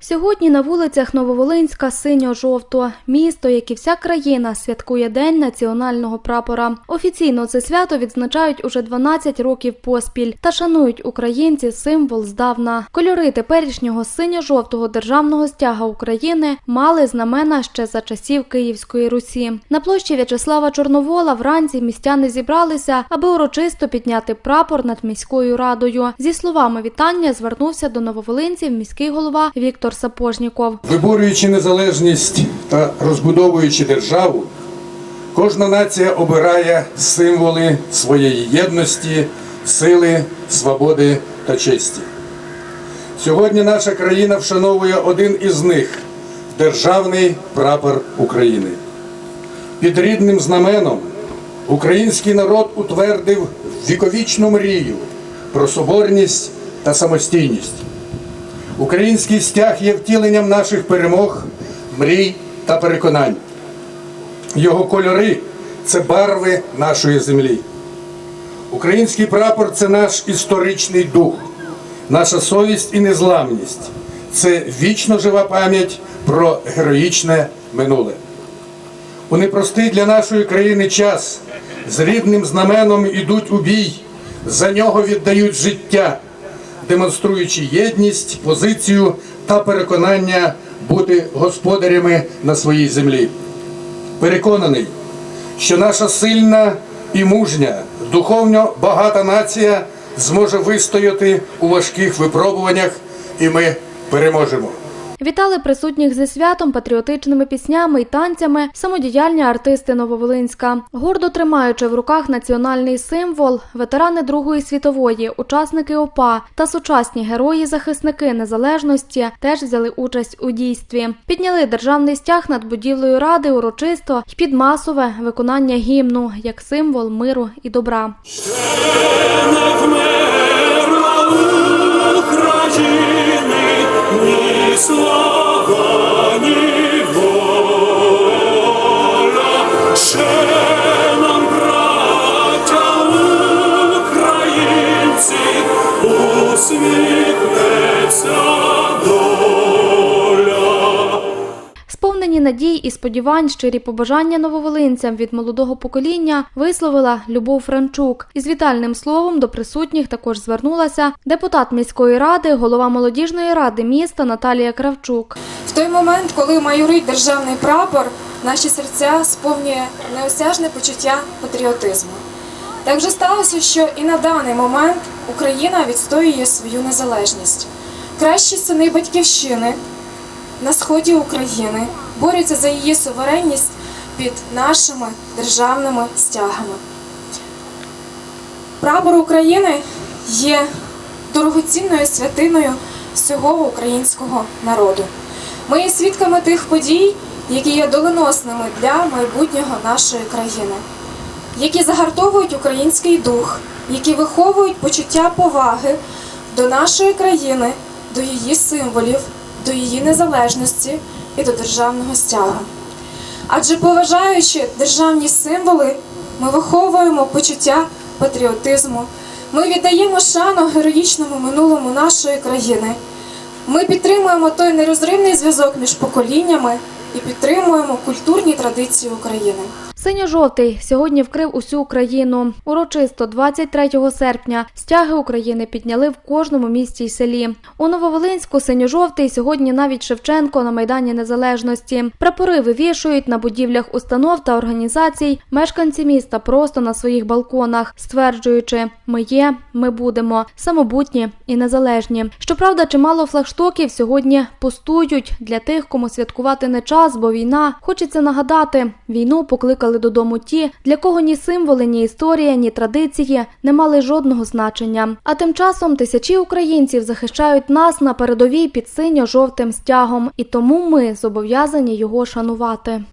Сьогодні на вулицях Нововолинська синьо-жовто. Місто, як і вся країна, святкує День національного прапора. Офіційно це свято відзначають уже 12 років поспіль та шанують українці символ здавна. Кольори теперішнього синьо-жовтого державного стяга України мали знамена ще за часів Київської Русі. На площі В'ячеслава Чорновола вранці містяни зібралися, аби урочисто підняти прапор над міською радою. Зі словами вітання звернувся до нововолинців міський голова Віктор Сапожніков. Виборюючи незалежність та розбудовуючи державу, кожна нація обирає символи своєї єдності, сили, свободи та честі. Сьогодні наша країна вшановує один із них державний прапор України. Під рідним знаменом український народ утвердив віковічну мрію про соборність та самостійність. Український стяг є втіленням наших перемог, мрій та переконань. Його кольори це барви нашої землі. Український прапор це наш історичний дух, наша совість і незламність. Це вічно жива пам'ять про героїчне минуле. У непростий для нашої країни час з рідним знаменом ідуть у бій, за нього віддають життя, демонструючи єдність, позицію та переконання бути господарями на своїй землі. Переконаний, що наша сильна і мужня, духовно багата нація зможе вистояти у важких випробуваннях, і ми переможемо. Вітали присутніх зі святом, патріотичними піснями і танцями самодіяльні артисти Нововолинська. Гордо тримаючи в руках національний символ, ветерани Другої світової, учасники ОПА та сучасні герої-захисники незалежності теж взяли участь у дійстві. Підняли державний стяг над будівлею ради урочисто й під масове виконання гімну як символ миру і добра. не вмерла України, ні слава, ні. Ще нам, браття українці, усміхнеться надій і сподівань, щирі побажання нововолинцям від молодого покоління висловила Любов Франчук. Із вітальним словом до присутніх також звернулася депутат міської ради, голова молодіжної ради міста Наталія Кравчук. В той момент, коли майорить державний прапор, наші серця сповнює неосяжне почуття патріотизму. Так вже сталося, що і на даний момент Україна відстоює свою незалежність. Кращі сини батьківщини на сході України борються за її суверенність під нашими державними стягами. Прапор України є дорогоцінною святиною всього українського народу. Ми є свідками тих подій, які є доленосними для майбутнього нашої країни, які загартовують український дух, які виховують почуття поваги до нашої країни, до її символів, до її незалежності і до державного стягу. Адже поважаючи державні символи, ми виховуємо почуття патріотизму. Ми віддаємо шану героїчному минулому нашої країни. Ми підтримуємо той нерозривний зв'язок між поколіннями і підтримуємо культурні традиції України. Синьо-жовтий сьогодні вкрив усю Україну. Урочисто 23 серпня стяги України підняли в кожному місті й селі. У Нововолинську синьо-жовтий сьогодні навіть Шевченко на Майдані Незалежності. Прапори вивішують на будівлях установ та організацій мешканці міста просто на своїх балконах, стверджуючи, ми є, ми будемо самобутні і незалежні. Щоправда, чимало флагштоків сьогодні пустують для тих, кому святкувати не час, бо війна. Хочеться нагадати, війну покликали додому ті, для кого ні символи, ні історія, ні традиції не мали жодного значення. А тим часом тисячі українців захищають нас на передовій під синьо-жовтим стягом, і тому ми зобов'язані його шанувати.